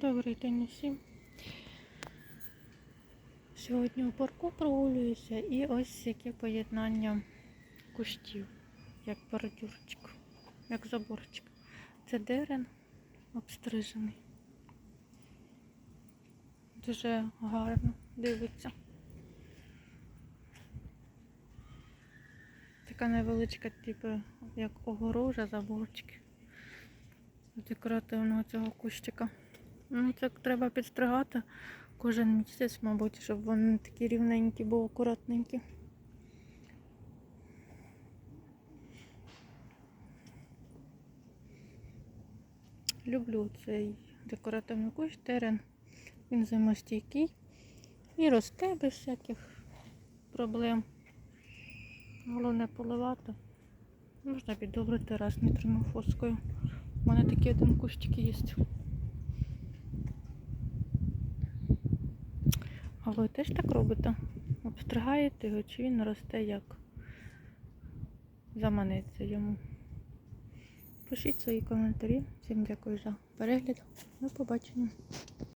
Добрий день усім. Сьогодні у парку прогулююся і ось яке поєднання кущів, як бордюрчик, як заборчик. Це дерен обстрижений. Дуже гарно дивиться. Така невеличка, типу, як огорожа, заборчик декоративного цього кущика. Ну, це треба підстригати кожен місяць, мабуть, щоб вони такі рівненькі, були акуратненькі. Люблю цей декоративний кущ, терен. Він зимостійкий і росте без всяких проблем. Головне поливати. Можна піддобрити раз нітримофоскою. У мене такий один кущик є. А ви теж так робите? Обстригаєте його, чи він росте як заманеться йому? Пишіть свої коментарі. Всім дякую за перегляд. До побачення.